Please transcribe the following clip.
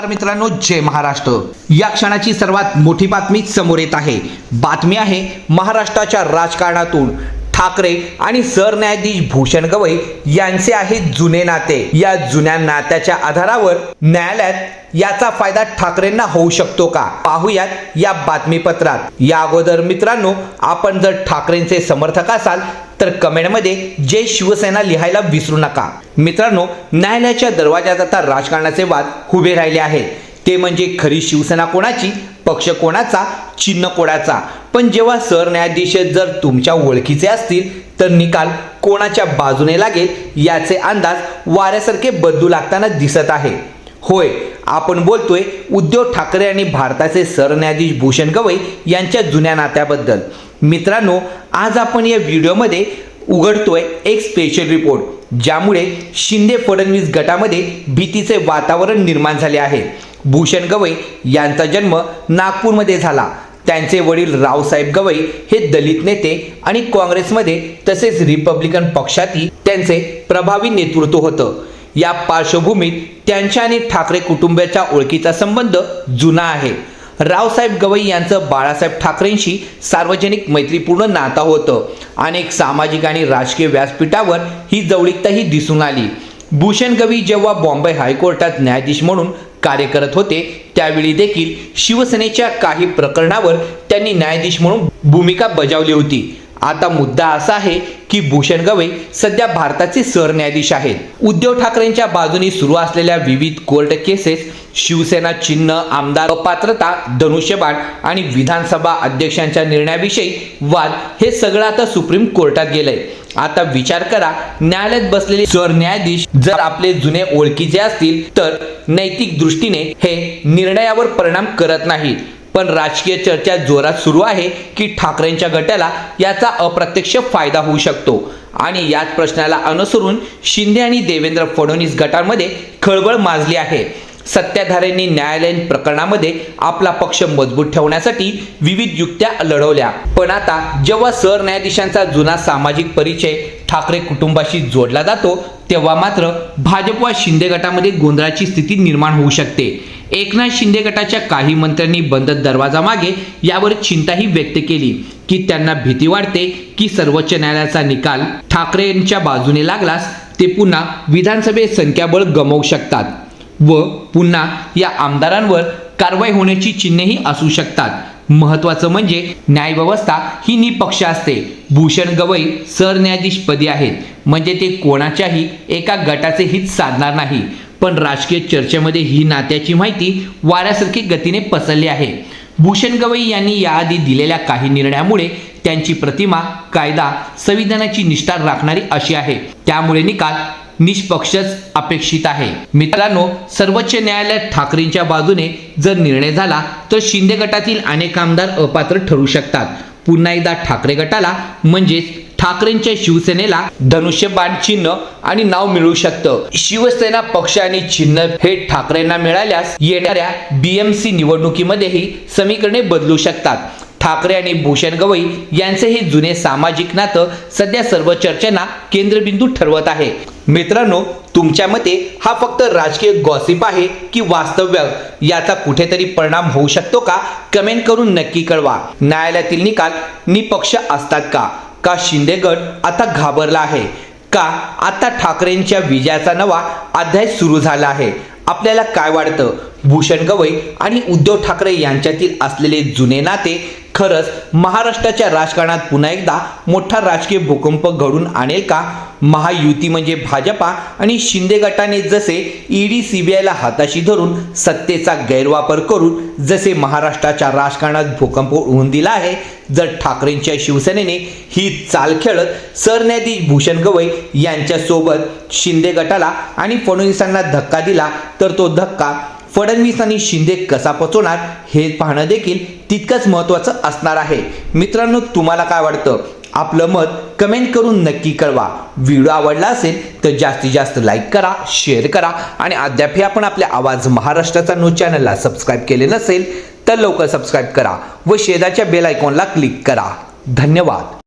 नमस्कार मित्रांनो जय महाराष्ट्र. या क्षणाची सर्वात मोठी बातमी समोर येत आहे. बातमी आहे महाराष्ट्राच्या राजकारणातून. ठाकरे आणि सरन्यायाधीश भूषण गवई यांचे आहे जुने नाते. या जुन्या नात्याच्या आधारावर न्यायालयात याचा फायदा ठाकरेंना होऊ शकतो का? पाहूयात या बातमीपत्रात. या अगोदर मित्रांनो आपण जर ठाकरेंचे समर्थक असाल तर कमेंटमध्ये जय शिवसेना लिहायला विसरू नका. मित्रांनो न्यायालयाच्या दरवाजात आता राजकारणाचे वाद उभे राहिले आहेत. ते म्हणजे खरी शिवसेना कोणाची? पक्ष कोणाचा? चिन्ह कोणाचा? पण जेव्हा सरन्यायाधीश जर तुमच्या ओळखीचे असतील तर निकाल कोणाच्या बाजूने लागेल याचे अंदाज वाऱ्यासारखे बदलू लागताना दिसत आहे. होय आपण बोलतोय उद्धव ठाकरे आणि भारताचे सरन्यायाधीश भूषण गवई यांच्या जुन्या नात्याबद्दल. मित्रांनो आज आपण या व्हिडिओमध्ये उघडतोय एक स्पेशल रिपोर्ट ज्यामुळे शिंदे फडणवीस गटामध्ये भीतीचे वातावरण निर्माण झाले आहे. भूषण गवई यांचा जन्म नागपूरमध्ये झाला. त्यांचे वडील रावसाहेब गवई हे दलित नेते आणि काँग्रेसमध्ये तसेच रिपब्लिकन पक्षातही त्यांचे प्रभावी नेतृत्व होतं. या पार्श्वभूमीत त्यांच्या आणि ठाकरे कुटुंबाच्या ओळखीचा संबंध जुना आहे. रावसाहेब गवई यांचं बाळासाहेब ठाकरेंशी सार्वजनिक मैत्रीपूर्ण नातं होतं. अनेक सामाजिक आणि राजकीय व्यासपीठावर ही जवळीकताही दिसून आली. भूषण गवई जेव्हा बॉम्बे हायकोर्टात न्यायाधीश म्हणून कार्य करत होते त्यावेळी देखील शिवसेनेच्या काही प्रकरणावर त्यांनी न्यायाधीश म्हणून भूमिका बजावली होती. आता मुद्दा असा आहे की भूषण गवई सध्या भारताचे सरन्यायाधीश आहेत. उद्धव ठाकरेंच्या बाजूने सुरू असलेल्या विविध कोर्ट केसेस शिवसेना चिन्ह आमदार अपात्रता धनुष्यबाण आणि विधानसभा अध्यक्षांच्या निर्णयाविषयी वाद हे सगळं आता सुप्रीम कोर्टात गेलंय. आता विचार करा न्यायालयात बसलेले सरन्यायाधीश जर आपले जुने ओळखीचे असतील तर नैतिक दृष्टीने हे निर्णयावर परिणाम करत नाही पण राजकीय चर्चा जोरात सुरू आहे की ठाकरेंच्या गटाला याचा अप्रत्यक्ष फायदा होऊ शकतो. आणि याच प्रश्नाला अनुसरून शिंदे आणि देवेंद्र फडणवीस गटांमध्ये खळबळ माजली आहे. सत्ताधाऱ्यांनी न्यायालयीन प्रकरणामध्ये आपला पक्ष मजबूत ठेवण्यासाठी विविध युक्त्या लढवल्या. पण आता जेव्हा सरन्यायाधीशांचा जुना सामाजिक परिचय ठाकरे कुटुंबाशी जोडला जातो तेव्हा मात्र भाजप व शिंदे गटामध्ये गोंधळाची स्थिती निर्माण होऊ शकते. एकनाथ शिंदे गटाच्या काही मंत्र्यांनी बंद दरवाजा मागे यावर चिंताही व्यक्त केली की त्यांना भीती वाटते की सर्वोच्च न्यायालयाचा निकाल ठाकरेंच्या बाजूने लागलास ते पुन्हा विधानसभेत संख्याबळ गमावू शकतात. व पुन्हा या आमदारांवर कारवाई होण्याची चिन्हेही असू शकतात. महत्वाचं म्हणजे न्यायव्यवस्था ही निपक्ष असते. भूषण गवई सरन्यायाधीशपदी आहेत. म्हणजे ते कोणाच्याही एका गटाचे हित साधणार नाही. पण राजकीय चर्चेमध्ये ही नात्याची माहिती वाऱ्यासारखी गतीने पसरली आहे. भूषण गवई यांनी याआधी दिलेल्या काही निर्णयामुळे त्यांची प्रतिमा कायदा संविधानाची निष्ठा राखणारी अशी आहे. त्यामुळे निकाल निष्पक्षच अपेक्षित आहे. मित्रांनो सर्वोच्च न्यायालयात ठाकरेंच्या बाजूने जर निर्णय झाला तर शिंदे गटातील अनेक आमदार अपात्र ठरू शकतात. पुन्हा एकदा ठाकरे गटाला म्हणजेच ठाकरेंच्या शिवसेनेला धनुष्यबाण चिन्ह आणि नाव मिळू शकतं. शिवसेना पक्ष आणि चिन्ह हे ठाकरेंना मिळाल्यास येणाऱ्या बीएमसी निवडणुकीमध्येही समीकरणे बदलू शकतात. ठाकरे आणि भूषण गवई यांचे हे जुने सामाजिक नातं सध्या सर्व चर्चांना केंद्रबिंदू ठरवत आहे. मित्रांनो तुमच्या मते हा फक्त राजकीय गॉसिप आहे की वास्तव्य याचा कुठेतरी परिणाम होऊ शकतो का? कमेंट करून नक्की कळवा. न्यायालयातील निकाल निपक्ष असतात का? का शिंदे गट आता घाबरला आहे? का आता ठाकरेंच्या विजयाचा नवा अध्याय सुरू झाला आहे? आपल्याला काय वाटतं? भूषण गवई आणि उद्धव ठाकरे यांच्यातील असलेले जुने नाते खरंच महाराष्ट्राच्या राजकारणात पुन्हा एकदा मोठा राजकीय भूकंप घडून आणेल का? महायुती म्हणजे भाजपा आणि शिंदे गटाने जसे ईडी सीबीआयला हाताशी धरून सत्तेचा गैरवापर करून जसे महाराष्ट्राच्या राजकारणात भूकंप होऊन दिला आहे जर ठाकरेंच्या शिवसेनेने ही चाल खेळत सरन्यायाधीश भूषण गवई यांच्यासोबत शिंदे गटाला आणि फडणवीसांना धक्का दिला तर तो धक्का फडणवीस आणि शिंदे कसा पचवणार हे पाहणं देखील तितकंच महत्त्वाचं असणार आहे. मित्रांनो तुम्हाला काय वाटतं? आपलं मत कमेंट करून नक्की कळवा. व्हिडिओ आवडला असेल तर जास्तीत जास्त लाईक करा शेअर करा आणि अद्यापही आपण आपल्या आवाज महाराष्ट्राचा न्यूज चॅनलला सबस्क्राईब केले नसेल तर लवकर सबस्क्राईब करा व शेजारच्या बेल आयकॉनला क्लिक करा. धन्यवाद.